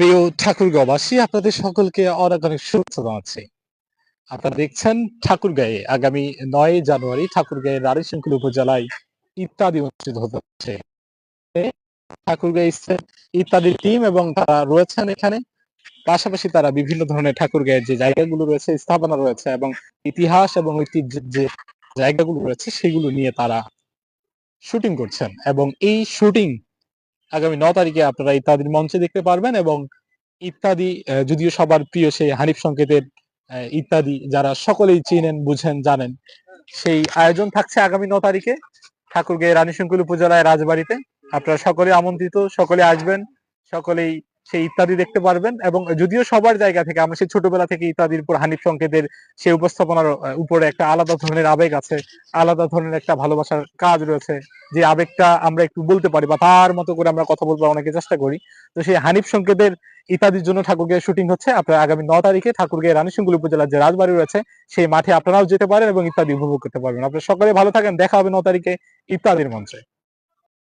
প্রিয় ঠাকুরগাঁওবাসী, আপনাদের সকলকে অনেক অনেক শুভেচ্ছা জানাচ্ছি। আপনারা দেখছেন ঠাকুরগাঁয়ে। আগামী নয় জানুয়ারি ঠাকুরগাঁয়ের রানীশঙ্কুল উপজেলায় ইত্যাদি অনুষ্ঠিত হতে যাচ্ছে। ঠাকুরগাঁও ইস- ইত্যাদি টিম এবং তারা রয়েছেন এখানে। পাশাপাশি তারা বিভিন্ন ধরনের ঠাকুরগাঁয়ের যে জায়গাগুলো রয়েছে, স্থাপনা রয়েছে এবং ইতিহাস এবং ঐতিহ্যের যে জায়গাগুলো রয়েছে, সেগুলো নিয়ে তারা শুটিং করছেন। এবং এই শুটিং আগামী ন তারিখে আপনারা ইত্যাদির মঞ্চে দেখতে পারবেন এবং ইত্যাদি যদিও সবার প্রিয় সেই হানিফ সংকেতের ইত্যাদি যারা সকলেই চিনেন, বুঝেন, জানেন, সেই আয়োজন থাকছে আগামী ন তারিখে ঠাকুরগাঁও রানীশঙ্কুল উপজেলায় রাজবাড়িতে। আপনারা সকলে আমন্ত্রিত সকলে আসবেন, সকলেই সেই ইত্যাদি দেখতে পারবেন এবং যদিও সবার জায়গা থেকে আমরা সেই ছোটবেলা থেকে ইত্যাদির উপর হানিফ সংকেতের সেই উপস্থাপনার উপরে একটা আলাদা ধরনের আবেগ আছে, আলাদা ধরনের একটা ভালোবাসার কাজ রয়েছে, যে আবেগটা আমরা একটু বলতে পারি বা তার মতো করে আমরা কথা বলবার অনেকে চেষ্টা করি। তো সেই হানিফ সংকেতের ইত্যাদির জন্য ঠাকুরগাঁয়ে শুটিং হচ্ছে, আপনারা আগামী ন তারিখে ঠাকুরগাঁয়ে রানীশঙ্কুল উপজেলার যে রাজবাড়ি রয়েছে, সেই মাঠে আপনারাও যেতে পারেন এবং ইত্যাদি উপভোগ করতে পারবেন। আপনারা সকলে ভালো থাকেন, দেখা হবে ন তারিখে ইত্যাদির মঞ্চে।